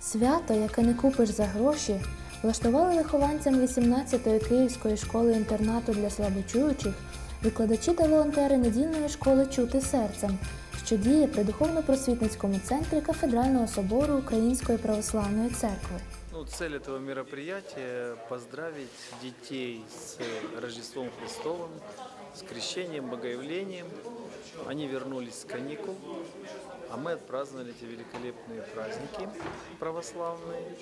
Свято, яке не купиш за гроші, влаштували вихованцям 18-ї Київської школи-інтернату для слабочуючих викладачі та волонтери недільної школи Чути серцем, що діє при духовно-просвітницькому центрі кафедрального собору Української православної церкви. Ну, цель этого мероприятия – поздравить детей с Рождеством Христовым, с крещением, богоявлением. Они вернулись с каникул, а мы отпраздновали эти великолепные праздники православные.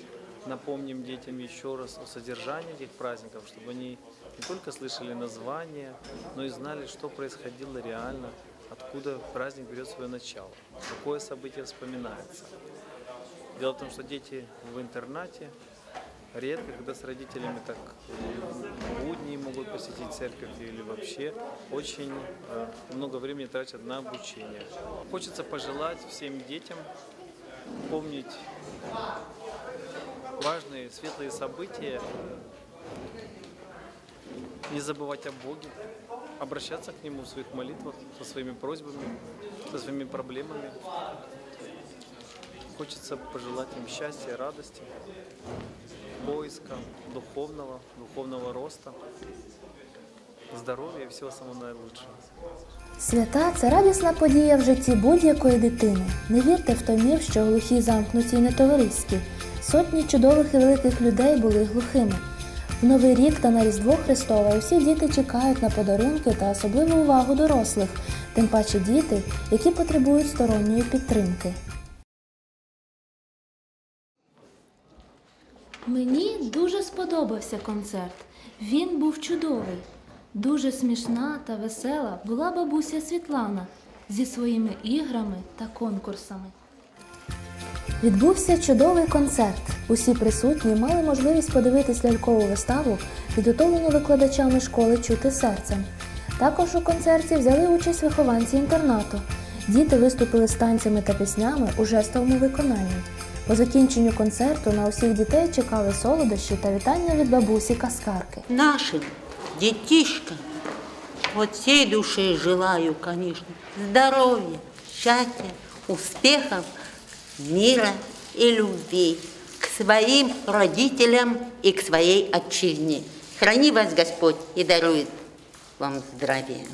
Напомним детям еще раз о содержании этих праздников, чтобы они не только слышали название, но и знали, что происходило реально, откуда праздник берет свое начало, какое событие вспоминается. Дело в том, что дети в интернате редко, когда с родителями так будни могут посетить церковь или вообще очень э, много времени тратят на обучение. Хочется пожелать всем детям помнить важные светлые события, не забывать о Боге, обращаться к Нему в своих молитвах, со своими просьбами, со своими проблемами. Хочется пожелать им счастья, радости, поиска духовного, духовного роста, здоровья и всего самого наилучшего. Свята це радісна подія в житті будь-якої дитини. Не вірте в той міф, що глухі замкнуті і нетовариські. Сотні чудових і великих людей були глухими. В Новий рік та на Різдво Христове усі діти чекають на подарунки та особливу увагу дорослих, тим паче діти, які потребують сторонньої підтримки. Мені дуже сподобався концерт. Він був чудовий. Дуже смішна та весела була бабуся Світлана зі своїми іграми та конкурсами. Відбувся чудовий концерт. Усі присутні мали можливість подивитись лялькову виставу, підготовлену викладачами школи Чути серцем. Також у концерті взяли участь вихованці інтернату. Діти виступили з танцями та піснями у жестовому виконанні. По закінченню концерту на усіх дітей чекали солодощі та вітання від бабусі Каскарки. нашим детишкам от всей души желаю, конечно, здоровья, счастья, успехов, мира и любви к своим родителям и к своей отчизне. Храни вас Господь и дарует вам здравие.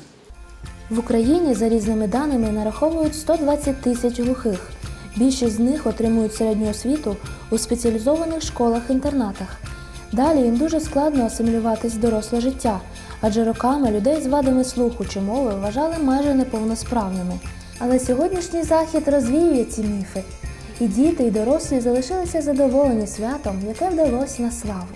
В Україні за різними даними нараховують 120 тисяч глухих. Більшість з них отримують середню освіту у спеціалізованих школах-інтернатах. Далі їм дуже складно асимілюватись в доросле життя, адже роками людей з вадами слуху чи мови вважали майже неповносправними. Але сьогоднішній захід розвіює ці міфи. І діти, і дорослі залишилися задоволені святом, яке вдалося на славу.